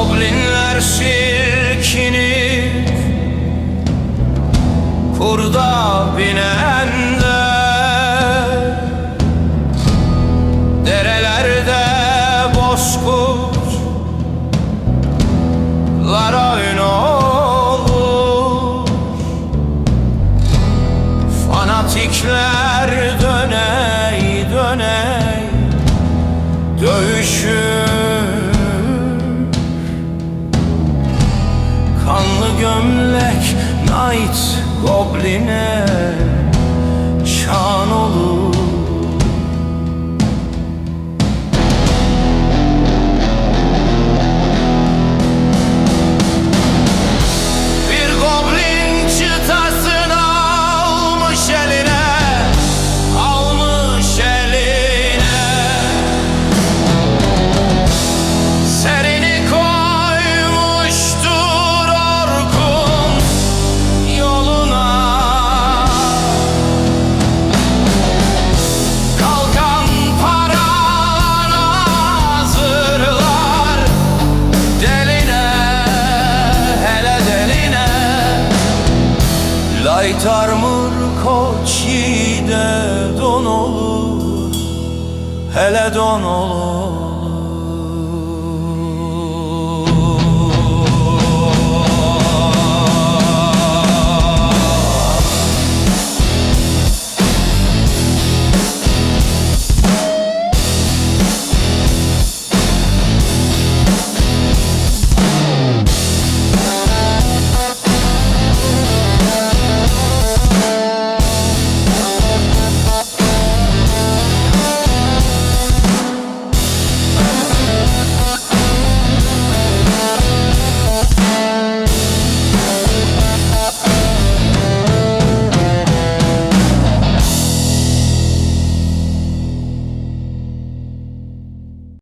Goblinler silkinip Kurda binende Derelerde bozkurtlara ün olur Fanatikler gömlek Night Goblin'e. Şan olur Light armor koç yiğide don olur Hele don olur